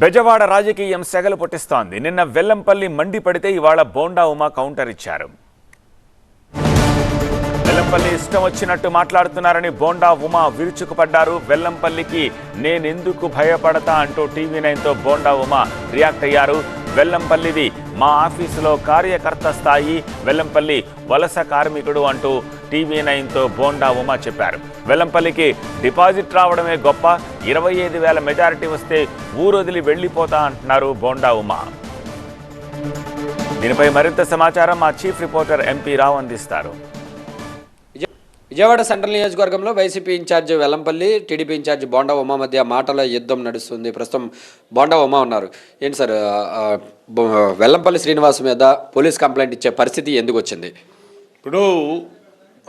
బెజవాడ రాజకీయం సెగలు పుట్టిస్తోంది. నిన్న వెల్లంపల్లి మండిపడితే ఇవాళ బోండా ఉమా కౌంటర్ ఇచ్చారు. వెల్లంపల్లి ఇష్టం వచ్చినట్టు మాట్లాడుతున్నారని బోండా ఉమా విరుచుకుపడ్డారు. వెల్లంపల్లికి నేనెందుకు భయపడతా అంటూ టీవీ నైన్తో బోండా ఉమా రియాక్ట్ అయ్యారు. వెల్లంపల్లిది మా ఆఫీసులో కార్యకర్త స్థాయి వెల్లంపల్లి వలస కార్మికుడు అంటూ టీవీ నైన్తో బోండా ఉమా చెప్పారు. వెల్లంపల్లికి డిపాజిట్ రావడమే గొప్ప ఇరవై ఐదు వేల మెజారిటీ వస్తే ఊరొదిలి వెళ్ళిపోతా అంటున్నారు బోండా ఉమా. దీనిపై మరింత సమాచారం మా చీఫ్ రిపోర్టర్ ఎంపీ రావు అందిస్తారు. విజయ- విజయవాడ సెంట్రల్ నియోజకవర్గంలో YCP in charge Vellampalli TDP in charge Bonda Uma మధ్య మాటల యుద్ధం నడుస్తుంది. ప్రస్తుతం బోండా ఉమా ఉన్నారు. ఏంటి సార్ వెల్లంపల్లి శ్రీనివాస్ మీద పోలీస్ కంప్లైంట్ ఇచ్చే పరిస్థితి ఎందుకు వచ్చింది? ఇప్పుడు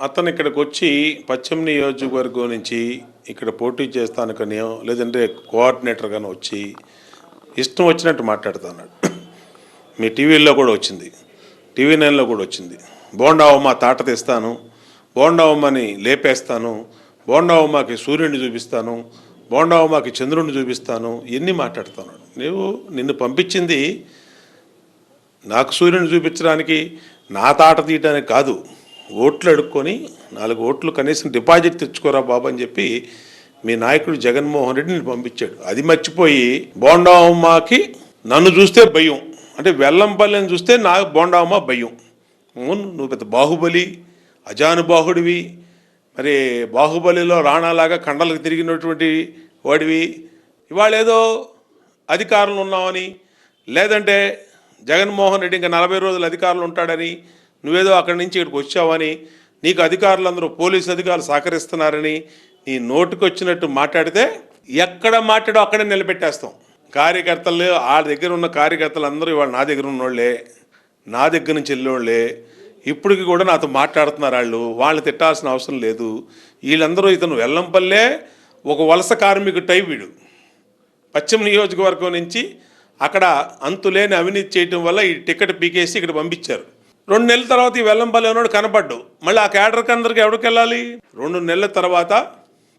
అతను ఇక్కడికి వచ్చి పశ్చిమ నియోజకవర్గం నుంచి ఇక్కడ పోటీ చేస్తాను కానీ లేదంటే కోఆర్డినేటర్గానే వచ్చి ఇష్టం వచ్చినట్టు మాట్లాడుతున్నాడు. మీ టీవీల్లో కూడా వచ్చింది. టీవీ నైన్లో కూడా వచ్చింది. బోండావమ్మ తాట తెస్తాను. బోండావమ్మని లేపేస్తాను. బోండావమ్మకి సూర్యుడిని చూపిస్తాను. బోండావమ్మకి చంద్రుడిని చూపిస్తాను. ఇవన్నీ మాట్లాడుతున్నాడు. నువ్వు నిన్ను పంపించింది నాకు సూర్యుని చూపించడానికి నా తాట తీయడానికి కాదు. ఓట్లు అడుక్కొని నాలుగు ఓట్లు కనీసం డిపాజిట్ తెచ్చుకోరా బాబు అని చెప్పి మీ నాయకుడు జగన్మోహన్ రెడ్డిని పంపించాడు. అది మర్చిపోయి బోండావమ్మకి నన్ను చూస్తే భయం. అంటే వెల్లంపల్లిని చూస్తే నాకు బోండావమ్మ భయం. నువ్వు పెద్ద బాహుబలి అజానుబాహుడివి మరి బాహుబలిలో రాణాలాగా కండలకు తిరిగినటువంటి వాడివి. ఇవాళ ఏదో అధికారంలో ఉన్నామని లేదంటే జగన్మోహన్ రెడ్డి ఇంకా నలభై రోజులు అధికారులు ఉంటాడని నువ్వేదో అక్కడి నుంచి ఇక్కడికి వచ్చావని నీకు అధికారులందరూ పోలీసు అధికారులు సహకరిస్తున్నారని నీ నోటికి వచ్చినట్టు మాట్లాడితే ఎక్కడ మాట్లాడో అక్కడే నిలబెట్టేస్తాం. కార్యకర్తలు ఆ దగ్గర ఉన్న కార్యకర్తలు అందరూ ఇవాళ నా దగ్గర ఉన్నోళ్ళే నా దగ్గర నుంచి వెళ్ళేవాళ్ళే ఇప్పటికి కూడా నాతో మాట్లాడుతున్నారు వాళ్ళు వాళ్ళని తిట్టాల్సిన అవసరం లేదు. వీళ్ళందరూ ఇతను వెల్లంపల్లే ఒక వలస కార్మికుడు టైప్ వీడు. పశ్చిమ నియోజకవర్గం నుంచి అక్కడ అంతులేని అవినీతి చేయటం వల్ల ఈ టికెట్ పీకేసి ఇక్కడ పంపించారు. రెండు నెలల తర్వాత ఈ వెల్లంపల్లి అన్నాడు కనపడ్డు. మళ్ళీ ఆ క్యాడర్కి అందరికి ఎవరికి వెళ్ళాలి? రెండు నెలల తర్వాత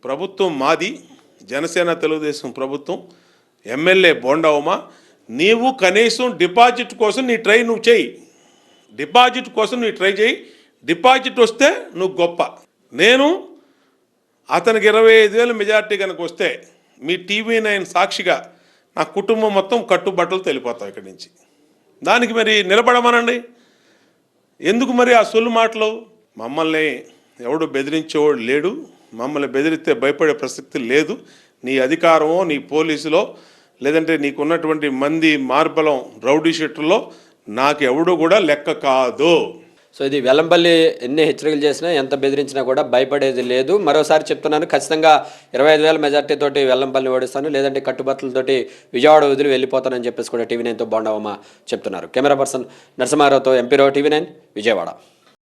ప్రభుత్వం మాది జనసేన తెలుగుదేశం ప్రభుత్వం ఎమ్మెల్యే బోండావుమా నీవు కనీసం డిపాజిట్ కోసం నీ ట్రై నువ్వు చేయి. డిపాజిట్ కోసం నువ్వు ట్రై చేయి. డిపాజిట్ వస్తే నువ్వు గొప్ప. నేను అతనికి ఇరవై ఐదు వేల మెజార్టీ కనుక వస్తే మీ టీవీ నైన్ సాక్షిగా నా కుటుంబం మొత్తం కట్టుబట్టలు తెలిపోతాం ఇక్కడి నుంచి. దానికి మరి నిలబడమనండి. ఎందుకు మరి ఆ సొల్లు మాటలు? మమ్మల్ని ఎవడు బెదిరించేవాడు లేడు. మమ్మల్ని బెదిరిస్తే భయపడే ప్రసక్తి లేదు. నీ అధికారమో నీ పోలీసులో లేదంటే నీకున్నటువంటి మంది మార్బలం రౌడీ షీటర్లో నాకు ఎవడు కూడా లెక్క కాదు. సో ఇది వెల్లంపల్లి ఎన్ని హెచ్చరికలు చేసినా ఎంత బెదిరించినా కూడా భయపడేది లేదు. మరోసారి చెప్తున్నాను ఖచ్చితంగా ఇరవై ఐదు వేల మెజార్టీ తోటి వెల్లంపల్లిని ఓడిస్తాను లేదంటే కట్టుబట్టలతోటి విజయవాడ వదిలి వెళ్ళిపోతానని చెప్పేసి కూడా టీవీ నైన్తో బాండవమ్మ చెప్తున్నారు. Camera person నరసింహారావుతో MP Rao TV nine Vijayawada.